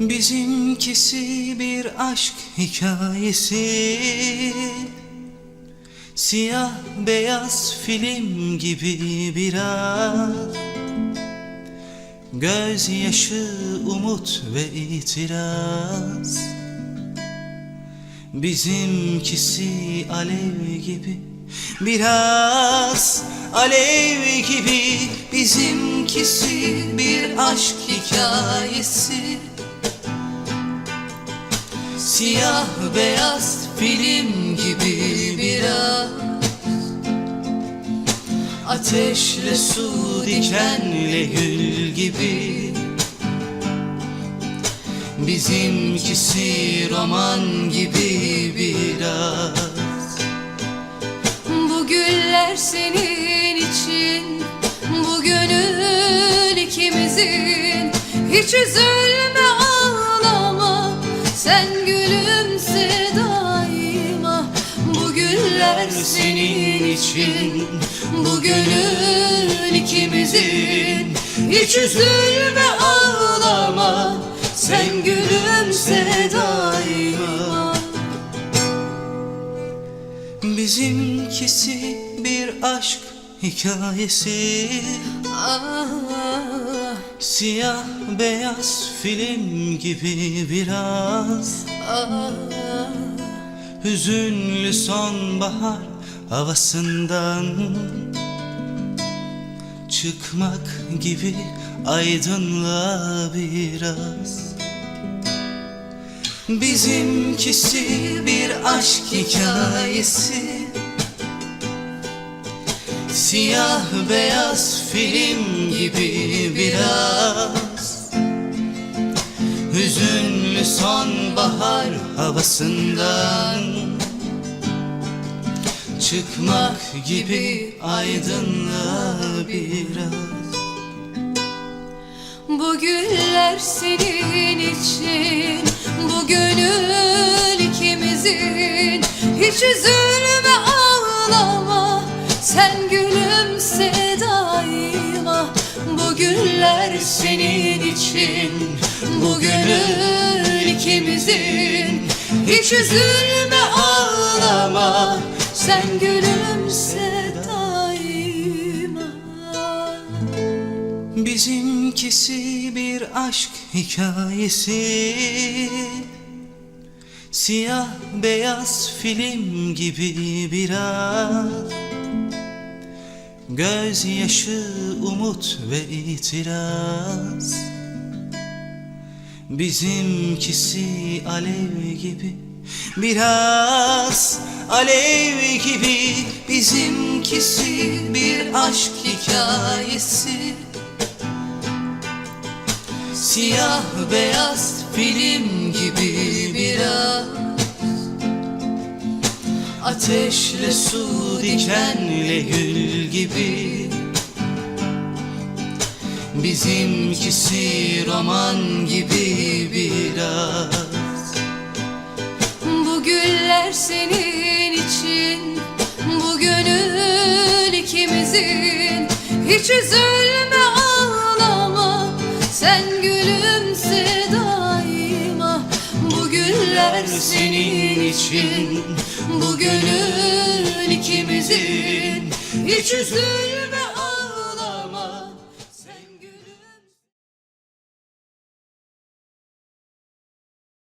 Bizimkisi bir aşk hikayesi. Siyah beyaz film gibi biraz. Gözyaşı, umut ve itiraz. Bizimkisi alev gibi Biraz alev gibi Bizimkisi bir aşk hikayesi. Siyah beyaz film gibi biraz. Ateşle su dikenle gül gibi. Bizimkisi roman gibi biraz güller senin için Bu gönül ikimizin. Hiç üzülme ağlama Sen gülümse daima Bu güller senin için Bu gönül ikimizin. Hiç üzülme ağlama Sen gülümse daima Bizimkisi bir aşk hikayesi. Ah, Siyah beyaz film gibi biraz. Ah, Hüzünlü sonbahar havasından Çıkmak gibi aydınlığa biraz. Bizimkisi bir aşk hikayesi Siyah beyaz film gibi biraz. Hüzünlü sonbahar havasından Çıkmak gibi aydınlığa biraz. Bu güller senin için Bu gönül ikimizin. Hiç üzülme Sen gülümse daima Bu güller senin için. Bu ikimizin. Hiç üzülme ağlama. Sen gülümse daima Bizimkisi bir aşk hikayesi. Siyah beyaz film gibi biraz Gözyaşı, umut ve itiraz. Bizimkisi alev gibi Biraz alev gibi. Bizimkisi bir aşk hikayesi. Siyah beyaz film gibi biraz. Ateşle su dikenle gül gibi. Bizimkisi roman gibi biraz. Bu güller senin için Bu gönül ikimizin. Hiç üzülme ağlama Sen gülümse daima Bu güller senin için Bu gönül ikimizin Hiç üzülme